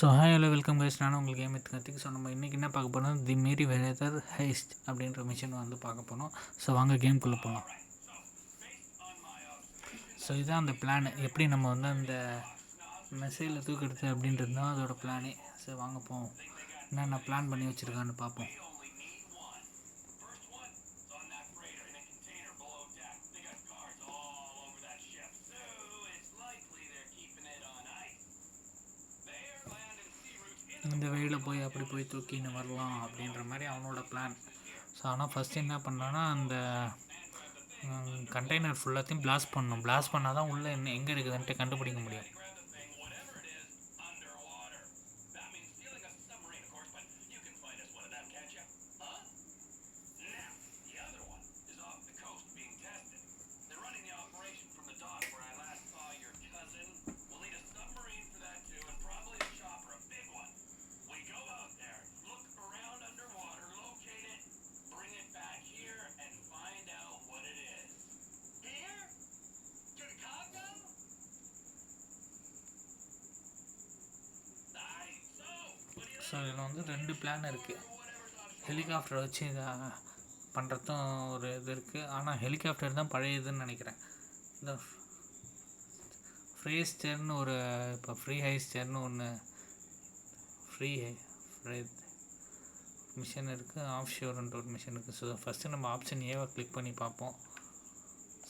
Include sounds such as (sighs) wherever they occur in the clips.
So hi hello welcome guys நானும் உங்களுக்கு game கற்றுக்கு ஸோ நம்ம இன்றைக்கி என்ன பார்க்க போகிறோம் தி மேரி வெதர் ஹைஸ்ட் அப்படின்ற மிஷன் வந்து பார்க்க போகிறோம் ஸோ வாங்க கேம்குள்ளே போகலாம் ஸோ இதுதான் அந்த பிளான் எப்படி நம்ம வந்து அந்த மெசேஜில் தூக்கிடுது அப்படின்றது தான் அதோட பிளானே ஸோ வாங்க போவோம். என்னென்ன பிளான் பண்ணி வச்சுருக்கான்னு பார்ப்போம். இந்த வழியில் போய் அப்படி போய் தூக்கின்னு வரலாம் அப்படின்ற மாதிரி அவனோட பிளான் ஸோ ஆனால் ஃபஸ்ட்டு என்ன பண்ணான்னா அந்த கண்டெய்னர் ஃபுல்லாத்தையும் பிளாஸ்ட் பண்ணணும். பிளாஸ்ட் பண்ணால் தான் உள்ளே என்ன எங்கே இருக்குதுன்ட்டு கண்டுபிடிக்க முடியும். ஸோ இதில் வந்து ரெண்டு பிளான் இருக்குது ஹெலிகாப்டர் வச்சு இதை பண்ணுறதும் ஒரு இது இருக்குது ஆனால் ஹெலிகாப்டர் தான் பழையதுன்னு நினைக்கிறேன். இந்த ஃப்ரீ ஸ்டேர்னு ஒரு இப்போ ஃப்ரீ ஹைஸ்டேர்னு ஒன்று ஃப்ரீ ஃப்ரீ மிஷின் இருக்குது ஆஃப் ஷோர்ன்ற ஒரு மிஷின் இருக்குது ஸோ ஃபஸ்ட்டு நம்ம ஆப்ஷன் ஏவை கிளிக் பண்ணி பார்ப்போம்.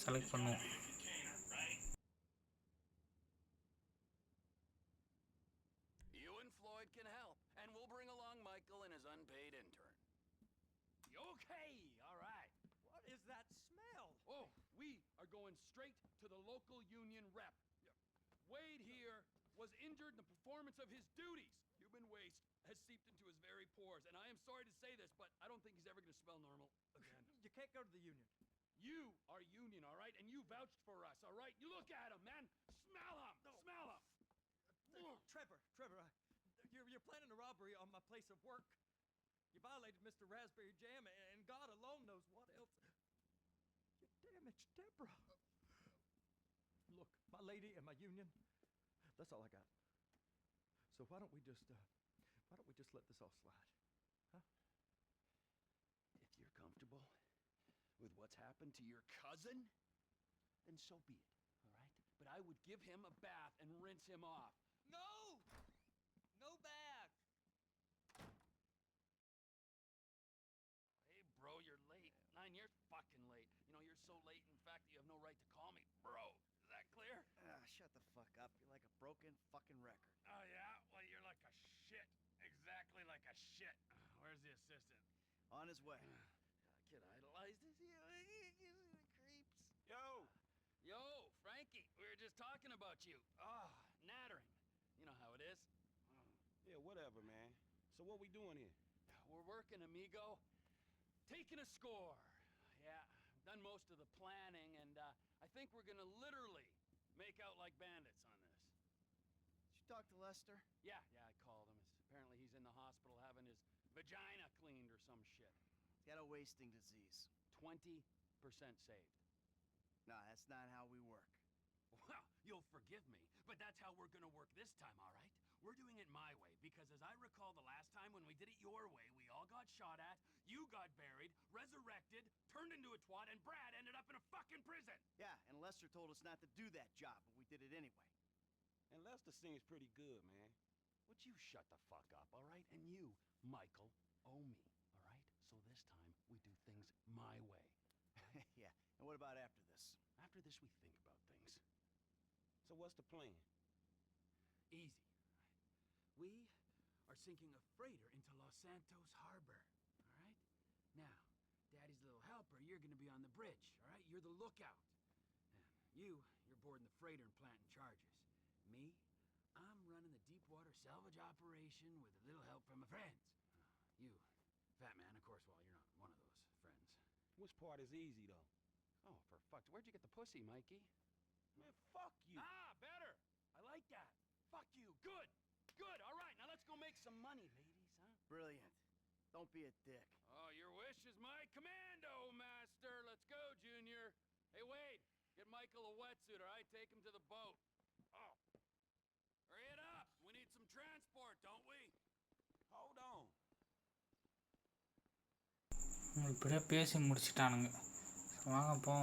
செலக்ட் பண்ணுவோம். Going straight to the local union rep. Wade here was injured in the performance of his duties. Human waste has seeped into his very pores, and I am sorry to say this, but I don't think he's ever going to smell normal again. (laughs) You can't go to the union. you are union, all right, and you vouched for us, all right? You look at him, man. Smell him. Smell him. Uh, Trevor, Trevor, uh, you're, you're planning a robbery on my place of work. You violated Mr. Raspberry Jam, and God alone knows what else. Deborah. Look, my lady and my union, that's all I got. So why don't we just, uh, why don't we just let this all slide? Huh? If you're comfortable with what's happened to your cousin, then so be it, all right? But I would give him a bath and rinse him off. No! No bag! Hey, bro, you're late. Nine years fucking late. You know, you're so late, in fact, that you have no right to call me bro. Is that clear? Ah, shut the fuck up. You're like a broken fucking record. Oh, yeah? Well, you're like a shit. Exactly like a shit. (sighs) Where's the assistant? On his way. (sighs) Kid idolizes (laughs) you. Creeps. Yo! Yo, Frankie, we were just talking about you. Ah, nattering. You know how it is. (sighs) Yeah, whatever, man. So what we doing here? We're working, amigo. Taking a score. Yeah, done most of the planning, and uh, I think we're gonna literally make out like bandits on this. Did you talk to Lester? Yeah, yeah, I called him. It's, apparently he's in the hospital having his vagina cleaned or some shit. He's got a wasting disease. 20% saved. Nah, that's not how we work. Well, you'll forgive me, but that's how we're gonna work this time, all right? We're doing it my way, because as I recall the last time when we did it your way, we all got shot at, you got buried, resurrected, turned into a twat, and Brad ended up in a fucking prison. Yeah, and Lester told us not to do that job, but we did it anyway. And Lester seems pretty good, man. Would you shut the fuck up, all right? And you, Michael, owe me, all right? So this time, we do things my way. (laughs) yeah, and what about after this? After this, we think about things. So what's the plan? Easy. We are sinking a freighter into Los Santos Harbor. All right? Now, Daddy's little helper, you're going to be on the bridge. All right? You're the lookout. And you, you're boarding the freighter and planting charges. Me, I'm running the deep water salvage operation with a little help from my friends. You, Fat Man, of course, well, you're not one of those friends. Which part is easy, though? Oh, for fuck's Where'd you get the pussy, Mikey? Man, fuck you. Ah, better. I like that. Fuck you. Good. Good. All right. Now let's go make some money, ladies, huh? Brilliant. Don't be a dick. Oh, your wish is my commando, master. Let's go, Junior. Hey, Wade, get Michael a wetsuit, all right? Take him to the boat. Don't we? Hold on. இப்படியே பேசி முடிச்சிட்டானுங்க. வாங்க போ.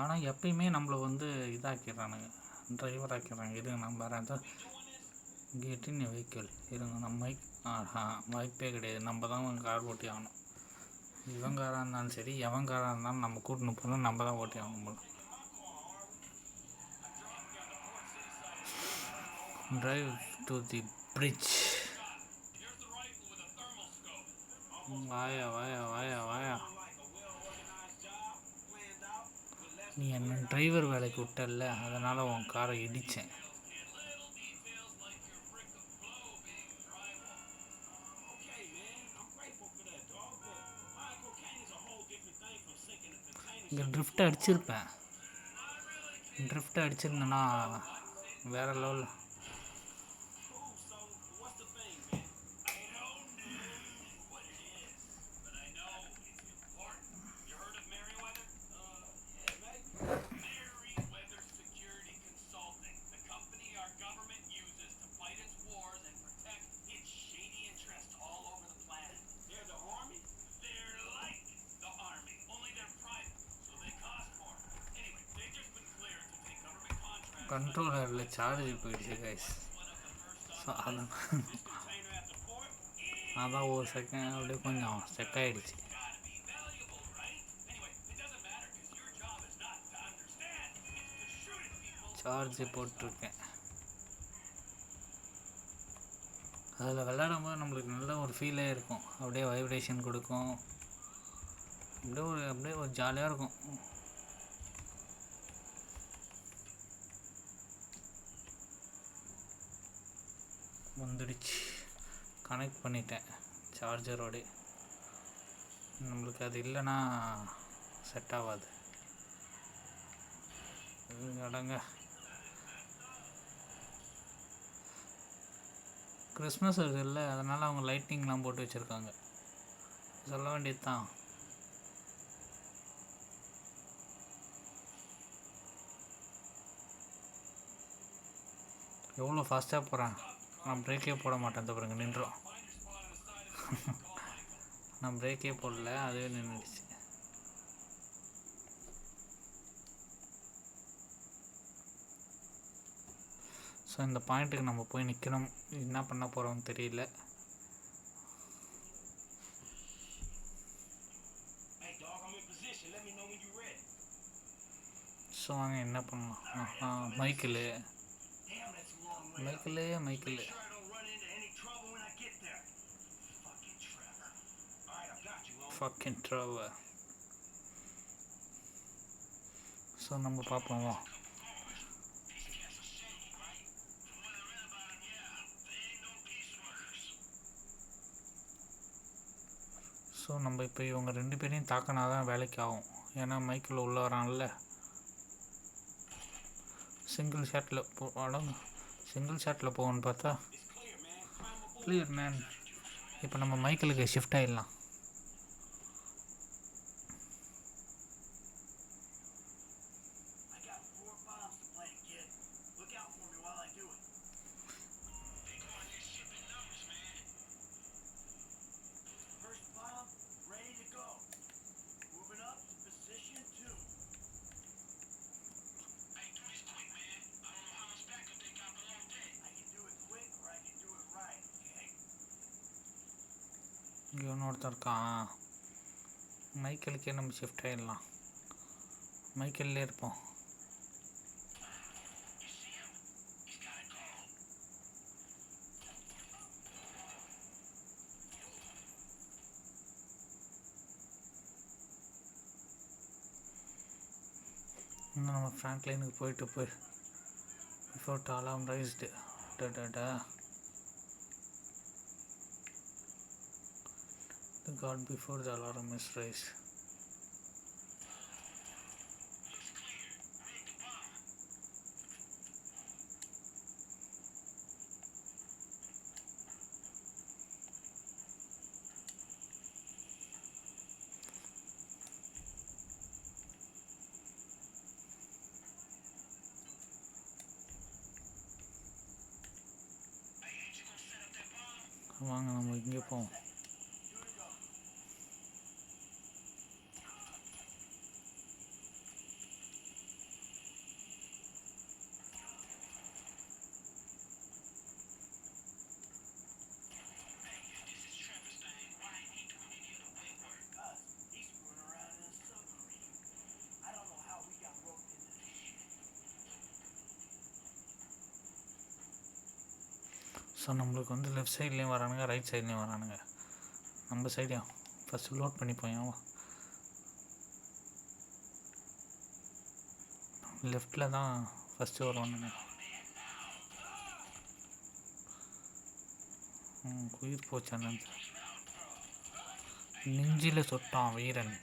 ஆனால் எப்பயுமே நம்மளை வந்து இதாக்கிடுறானுங்க driver ஆக்கிடுறாங்க இருங்க நம்ம வேறு ஏதோ கெட்டின் வெஹிக்கிள் இருங்க நம்ம ஆஹா வாய்ப்பே கிடையாது. நம்ம தான் கார் ஓட்டி ஆகணும். இவன் காராக இருந்தாலும் சரி எவன் காராக இருந்தாலும் நம்ம கூட்டின்னு போகணும். நம்ம தான் ஓட்டி ஆகணும் போல. Drive to the bridge. வாயா வாயா வாயா வாயா நீ என்ன டிரைவர் வேலைக்கு விட்டல அதனால் உன் காரை இடித்தேன் இங்கே ட்ரிஃப்ட் அடிச்சிருப்பேன். ட்ரிஃப்ட் அடிச்சிருந்தேன்னா வேற லெவலில் கண்ட்ரோலரில் சார்ஜ் போயிடுச்சு கைஸ் ஸோ அதான் அதான் ஒரு செகண்ட் அப்படியே கொஞ்சம் செக் ஆகிடுச்சு சார்ஜ் போட்டிருக்கேன். அதில் விளையாடும் போது நம்மளுக்கு நல்ல ஒரு ஃபீலே இருக்கும். அப்படியே வைப்ரேஷன் கொடுக்கும். அப்படியே ஒரு அப்படியே ஒரு ஜாலியாக இருக்கும். வந்துடுச்சு கனெக்ட் பண்ணிட்டேன் சார்ஜரோட நம்மளுக்கு அது இல்லைன்னா செட் ஆகாது. அடங்க. கிறிஸ்மஸ் இருக்குல்ல அதனால் அவங்க லைட்டிங்லாம் போட்டு வச்சுருக்காங்க. சொல்ல வேண்டியது தான் எவ்வளோ ஃபாஸ்ட்டாக போகிறேன் நான் பிரேக்கே போட மாட்டேன் இந்த பாருங்க நின்றோம் நான் பிரேக்கே போடல அதுவே நின்றுடுச்சு ஸோ இந்த பாயிண்ட்டுக்கு நம்ம போய் நிற்கணும் என்ன பண்ண போகிறோம்னு தெரியல. ஸோ வாங்க என்ன பண்ணலாம்? மைக்கில் மைக்கிளே மைக்கிள். ஃபக்கிங் ட்ரவர் ஸோ நம்ம பார்ப்போம் வா. ஸோ நம்ம இப்போ இவங்க ரெண்டு பேரையும் தாக்கினா தான் வேலைக்கு ஆகும் ஏன்னா மைக்கில் உள்ள வரான்ல. சிங்கிள் ஷாட்டில் போ அடங்க. சிங்கிள் ஷாட்டில் போகணும்னு பார்த்தா கிளியர் மேன் இப்போ நம்ம மைக்கிளுக்கு ஷிஃப்ட் ஆகிடலாம் இங்கே இன்னொருத்தன் இருக்கான். மைக்கேலுக்கே நம்ம ஷிஃப்ட் ஆகிடலாம் மைக்கேல்லே இருப்போம். இன்னும் நம்ம ஃப்ராங்க்லைனுக்கு போயிட்டு போய் பிஃபோர் டாலாம் ரைஸ்டு டா. God before the alarm is raised. வாங்க நம்ம இங்கே போவோம் ஸோ நம்மளுக்கு வந்து லெஃப்ட் சைட்லேயும் வரானுங்க ரைட் சைட்லேயும் வரானுங்க. நம்ம சைடையும் ஃபஸ்ட்டு லோட் பண்ணிப்போம் ஏன் லெஃப்டில் தான் ஃபஸ்ட்டு வருவானுங்க உயிர் போச்சான்னு நெஞ்சில் சொட்டான் வீரன்.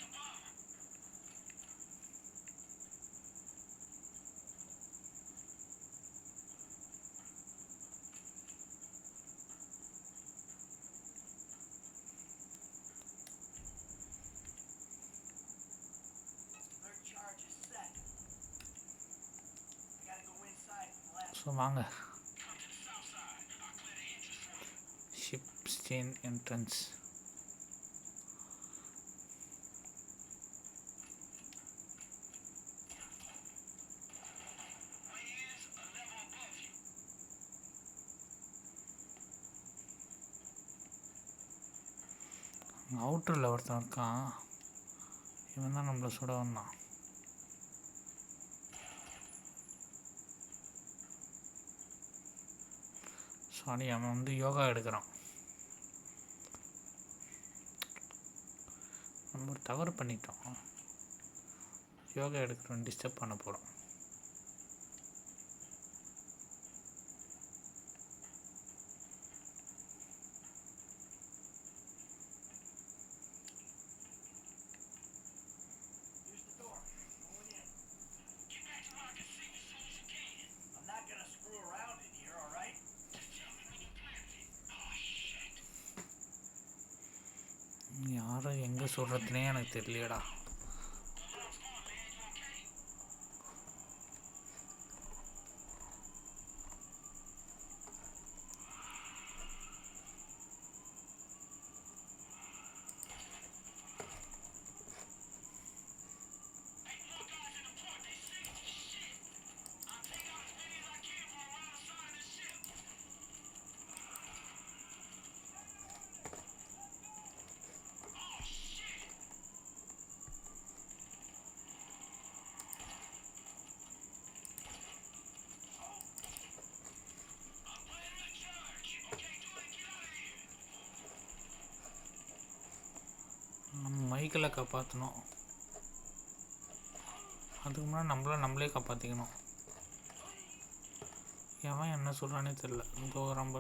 ஸோ வாங்க ஷிப் ஸ்டேன் என்ட்ரன்ஸ் அவுட்டரில் ஒருத்தன் இருக்கான். இவன் தான் நம்மளை சுட வந்தான். சாரி அவன் வந்து யோகா எடுக்கிறான். நம்ம ஒரு தவறு பண்ணிட்டோம். யோகா எடுக்கிறோம் டிஸ்டர்ப் பண்ண போகிறோம் சொல்கிறது எங்கே சொல்கிறதுனே எனக்கு தெரியலடா. நம்ம மைக்கில் காப்பாற்றணும் அதுக்கு முன்னாடி நம்மள நம்மளே காப்பாற்றிக்கணும் எவன் என்ன சொல்கிறானே தெரில இதோ ரொம்ப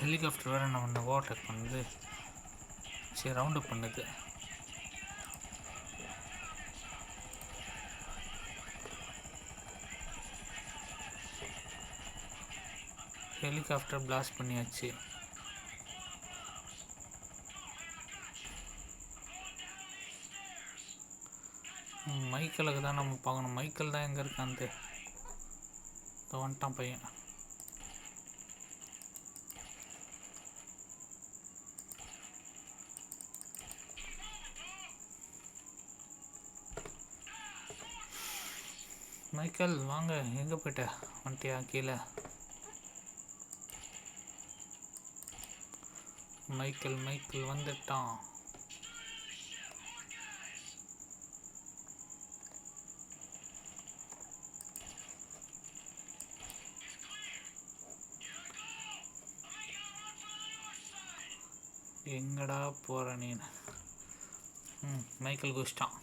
ஹெலிகாப்டர் வேறு நம்ம ஓவர்டேக் பண்ணுது. சரி ரவுண்டு பண்ணுது. ஹெலிகாப்டர் பிளாஸ்ட் பண்ணியாச்சு. மைக்கேலுக்கு தான் நம்ம பார்க்கணும். மைக்கேல் தான் எங்கே இருக்கான்ட்டு இதோ வந்துட்டான் பையன். மைக்கேல் வாங்க. எங்கே போயிட்ட? வந்துட்டியா? கீழே. மைக்கேல் மைக்கேல் வந்துட்டான். எங்கடா போகிற நீ? ம் மைக்கேல் குடிச்சிட்டான்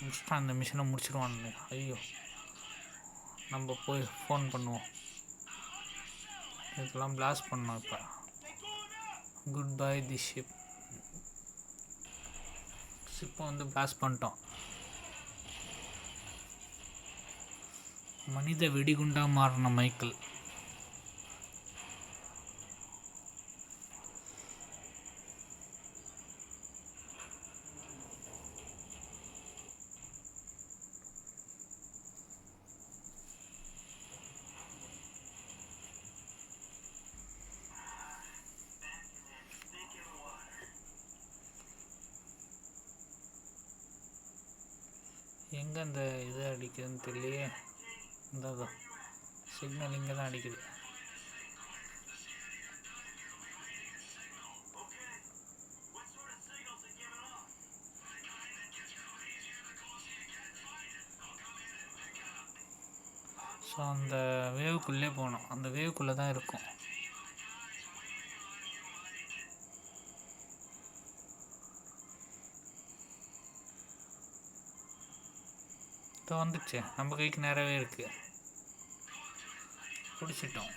முடிச்சிட்டான் இந்த மிஷினை முடிச்சிடுவான் ஐயோ. நம்ம போய் ஃபோன் பண்ணுவோம். இதெல்லாம் பிளாஸ்ட் பண்ணோம் இப்போ. குட் பை தி ஷிப் ஷிப்பை வந்து பிளாஸ்ட் பண்ணிட்டோம். மனித வெடிகுண்டாக மாறின மைக்கேல். தெரியலையே. இந்த சிக்னல் இங்கே தான் அடிக்குது. ஸோ அந்த வேவுக்குள்ளே போகணும். அந்த வேவுக்குள்ளே தான் இருக்கும். இப்போ வந்துச்சு. நம்ம கைக்கு நிறையவே இருக்கு. பிடிச்சிட்டோம்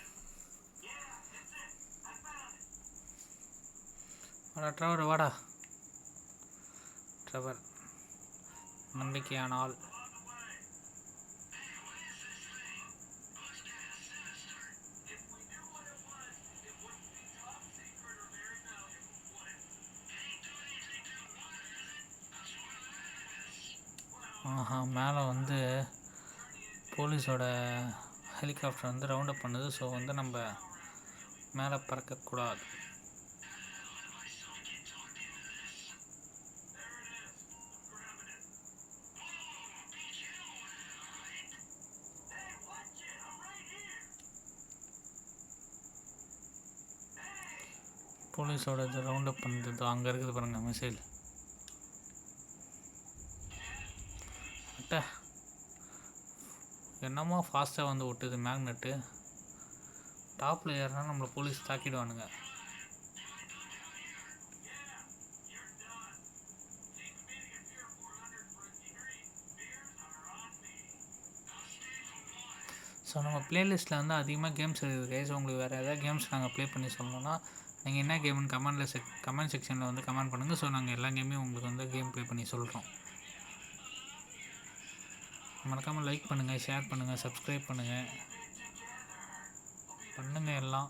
வாடா ட்ரவர் வாடா. ட்ரவர் நம்பிக்கையான ஆள். மேலே வந்து போலீஸோட ஹெலிகாப்டர் வந்து ரவுண்ட் அப் பண்ணுது. ஸோ வந்து நம்ம மேலே பறக்கக்கூடாது போலீஸோட இது ரவுண்ட் அப் அங்கே இருக்குது பாருங்கள் மிசைல் அட்டா என்னமோ ஃபாஸ்ட்டாக வந்து விட்டுது மேக்னெட்டு டாப்பில் ஏறினா நம்மளை போலீஸ் தாக்கிடுவானுங்க. ஸோ நம்ம பிளேலிஸ்ட்டில் வந்து அதிகமாக கேம்ஸ் இருக்குது கைஸ் உங்களுக்கு வேறு ஏதாவது கேம்ஸ் நாங்கள் ப்ளே பண்ணி சொல்லணும்னா நீங்கள் என்ன கேம்னு கமெண்டில் செக் கமெண்ட் செக்ஷனில் வந்து கமெண்ட் பண்ணுங்கள் ஸோ நாங்கள் எல்லா கேமையும் உங்களுக்கு வந்து கேம் ப்ளே பண்ணி சொல்கிறோம் மறக்காமல் லைக் பண்ணுங்கள் ஷேர் பண்ணுங்கள் சப்ஸ்கிரைப் பண்ணுங்கள் பண்ணுங்கள் எல்லாம்.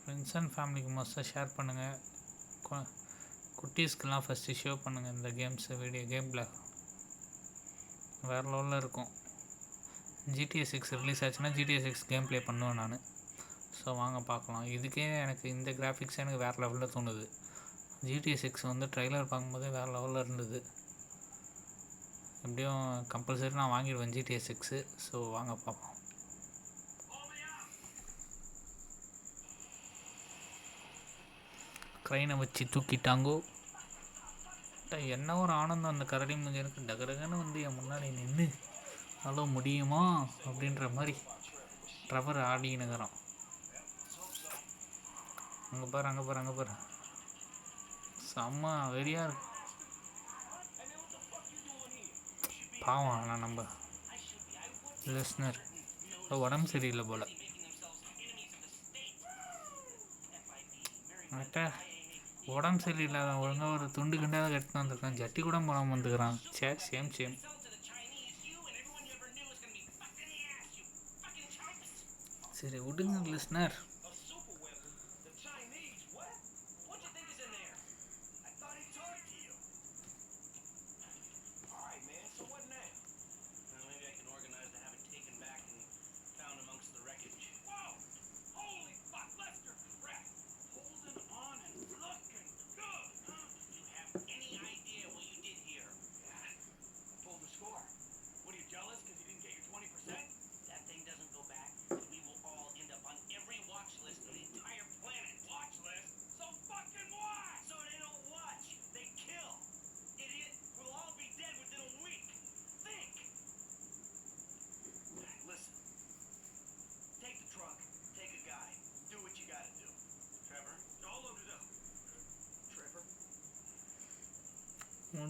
ஃப்ரெண்ட்ஸ் அண்ட் ஃபேமிலிக்கு மோஸ்ட்டாக ஷேர் பண்ணுங்கள் குட்டீஸ்க்கெலாம் ஃபஸ்ட்டு ஷோ பண்ணுங்கள் இந்த கேம்ஸு வீடியோ கேமில் வேறு லெவலில் இருக்கும். ஜிடிஏ சிக்ஸ் ரிலீஸ் ஆச்சுன்னா ஜிடிஏ சிக்ஸ் கேம் ப்ளே பண்ணுவேன் நான். ஸோ வாங்க பார்க்கலாம். இதுக்கே எனக்கு இந்த கிராஃபிக்ஸ் எனக்கு வேறு லெவலில் தோணுது. ஜிடி சிக்ஸ் வந்து ட்ரைலர் பார்க்கும்போதே வேறு லெவலில் இருந்தது. எப்படியும் கம்பல்சரி நான் வாங்கிடுவேன் ஜிடிஏ சிக்ஸு ஸோ வாங்க பார்ப்போம். க்ரைனை வச்சு தூக்கிட்டாங்கோ. என்ன ஒரு ஆனந்தம் அந்த கரடி முஞ்சனுக்கு டகடகன்னு வந்து என் முன்னாடி நின்று அவ்வளோ முடியுமா? அப்படின்ற மாதிரி ட்ரவர் ஆடினுக்கிறான். அங்கே பாரு அங்கே பாரு அங்கே பாரு. செம்ம வெறியா இருக்கு. பாவம் ஆனால் நம்ம லிஸ்னர் உடம்பு சரியில்லை போல. அட்ட உடம்பு சரியில்லாத ஒழுங்காக ஒரு துண்டு கிண்டாத கட்டிட்டு வந்திருக்கான். ஜட்டி கூட போடாமல் வந்துக்கிறான். சே சேம் சேம் சரி விடுங்க லிஸ்னர்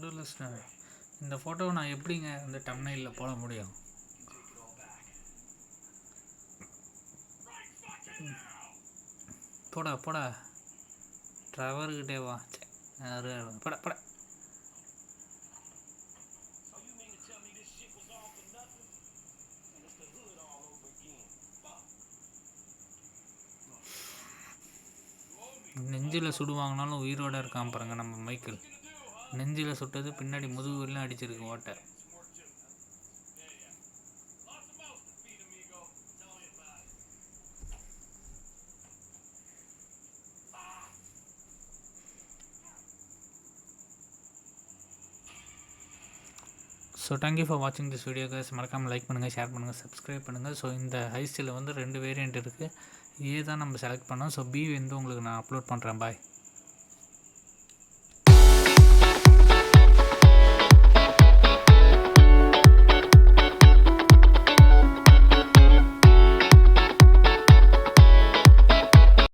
டு இந்த ஃபோட்டோவை நான் எப்படிங்க இந்த டம்னையில் போட முடியும் போடா போடா ட்ரவர்கிட்டே வா சரி பட பட நெஞ்சில் சுடுவாங்கனாலும் உயிரோட இருக்கான் பாருங்க நம்ம மைக்கேல் நெஞ்சில் சுட்டது பின்னாடி முதுகுலாம் அடிச்சிருக்கு ஓட்டை. ஸோ தேங்க்யூ ஃபார் வாட்சிங் திஸ் வீடியோ கேஸ் மறக்காமல் லைக் பண்ணுங்கள் ஷேர் பண்ணுங்கள் சப்ஸ்கிரைப் பண்ணுங்கள் ஸோ இந்த ஹைஸ்டில் வந்து ரெண்டு வேரியண்ட் இருக்குது ஏ தான் நம்ம செலக்ட் பண்ணோம். ஸோ பி வந்து உங்களுக்கு நான் அப்லோட் பண்ணுறேன் பாய்